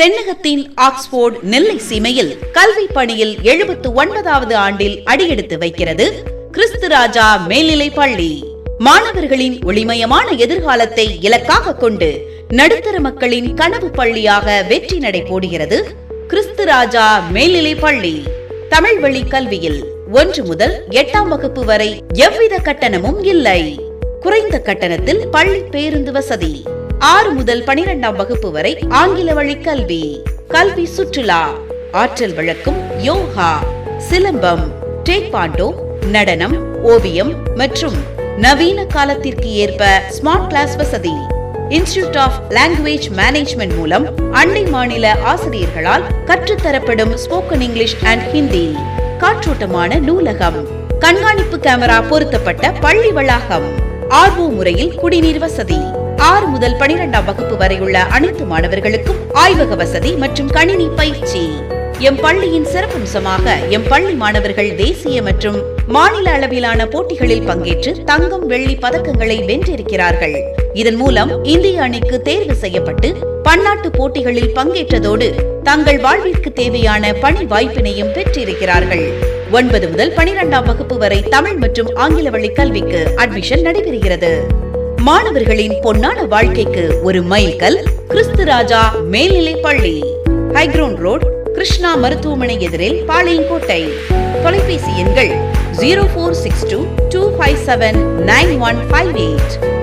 தென்னகத்தின் Oxford நெல்லை சீமையில் கல்வி பணியில் எழுபத்து ஒன்பதாவது ஆண்டில் அடியெடுத்து வைக்கிறது கிறிஸ்து ராஜா மேல்நிலை பள்ளி. மாணவர்களின் ஒளிமயமான எதிர்காலத்தை இலக்காக கொண்டு நடுத்தர மக்களின் கனவு பள்ளியாக வெற்றி நடை போடுகிறது கிறிஸ்து ராஜா மேல்நிலை பள்ளி. தமிழ் வழி கல்வியில் ஒன்று முதல் எட்டாம் வகுப்பு வரை எவ்வித கட்டணமும் இல்லை. குறைந்த கட்டணத்தில் பள்ளி பேருந்து வசதி. ஆறு முதல் பனிரெண்டாம் வகுப்பு வரை ஆங்கில வழி கல்வி. கல்வி சுற்றுலா. ஆற்றல் வழக்கும் யோகா. சிலம்பம். டேக்வாண்டோ நடனம் ஓவியம் மற்றும் நவீன காலத்திற்கு ஏற்ப ஸ்மார்ட் கிளாஸ் வசதி. இன்ஸ்டிடியூட் ஆஃப் லாங்குவேஜ் மேனேஜ்மெண்ட் மூலம் அண்டை மாநில ஆசிரியர்களால் கற்றுத்தரப்படும் ஸ்போக்கன் இங்கிலீஷ் அண்ட் ஹிந்தி காற்றோட்டமான நூலகம். கண்காணிப்பு கேமரா பொருத்தப்பட்ட பள்ளி வளாகம். ஆர்வோ முறையில் குடிநீர் வசதி. ஆறு முதல் பனிரெண்டாம் வகுப்பு வரையுள்ள அனைத்து மாணவர்களுக்கும் ஆய்வக வசதி மற்றும் கணினி பயிற்சி. எம் பள்ளியின் சிறப்பம்சமாக எம் பள்ளி மாணவர்கள் தேசிய மற்றும் மாநில அளவிலான போட்டிகளில் பங்கேற்று தங்கம் வெள்ளி பதக்கங்களை வென்றிருக்கிறார்கள். இதன் மூலம் இந்திய அணிக்கு தேர்வு செய்யப்பட்டு பன்னாட்டு போட்டிகளில் பங்கேற்றதோடு தங்கள் வாழ்விற்கு தேவையான பணி வாய்ப்பினையும் பெற்றிருக்கிறார்கள். ஒன்பது முதல் பனிரெண்டாம் வகுப்பு வரை தமிழ் மற்றும் ஆங்கில வழி கல்விக்கு அட்மிஷன் நடைபெறுகிறது. மாணவர்களின் பொன்னான வாழ்க்கைக்கு ஒரு மைல்கல் கிறிஸ்து ராஜா மேல்நிலை பள்ளி. ஹைக்ரவுண்ட் ரோட் கிருஷ்ணா மருத்துவமனை எதிரில் பாளையங்கோட்டை. தொலைபேசி எண்கள் zero four six two two five seven nine one five eight.